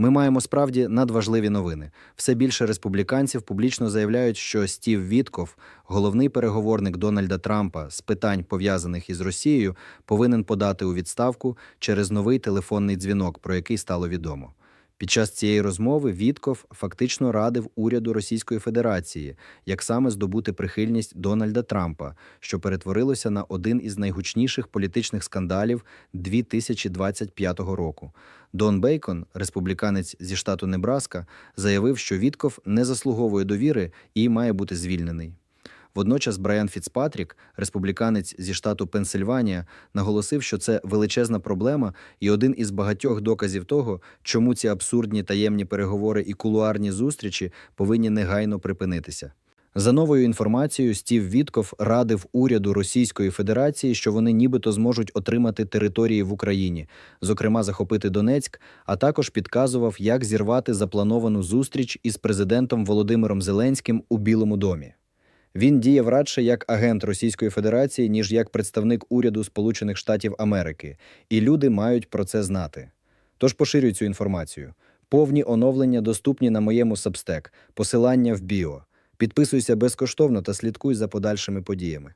Ми маємо справді надважливі новини. Все більше республіканців публічно заявляють, що Стів Вітков, головний переговорник Дональда Трампа з питань пов'язаних із Росією, повинен подати у відставку через новий телефонний дзвінок, про який стало відомо. Під час цієї розмови Вітков фактично радив уряду Російської Федерації, як саме здобути прихильність Дональда Трампа, що перетворилося на один із найгучніших політичних скандалів 2025 року. Дон Бейкон, республіканець зі штату Небраска, заявив, що Вітков не заслуговує довіри і має бути звільнений. Водночас Брайан Фіцпатрік, республіканець зі штату Пенсильванія, наголосив, що це величезна проблема і один із багатьох доказів того, чому ці абсурдні таємні переговори і кулуарні зустрічі повинні негайно припинитися. За новою інформацією, Стів Вітков радив уряду Російської Федерації, що вони нібито зможуть отримати території в Україні, зокрема захопити Донецьк, а також підказував, як зірвати заплановану зустріч із президентом Володимиром Зеленським у Білому домі. Він діяв радше як агент Російської Федерації, ніж як представник уряду Сполучених Штатів Америки, і люди мають про це знати. Тож поширюй цю інформацію. Повні оновлення доступні на моєму Substack, посилання в біо. Підписуйся безкоштовно та слідкуй за подальшими подіями.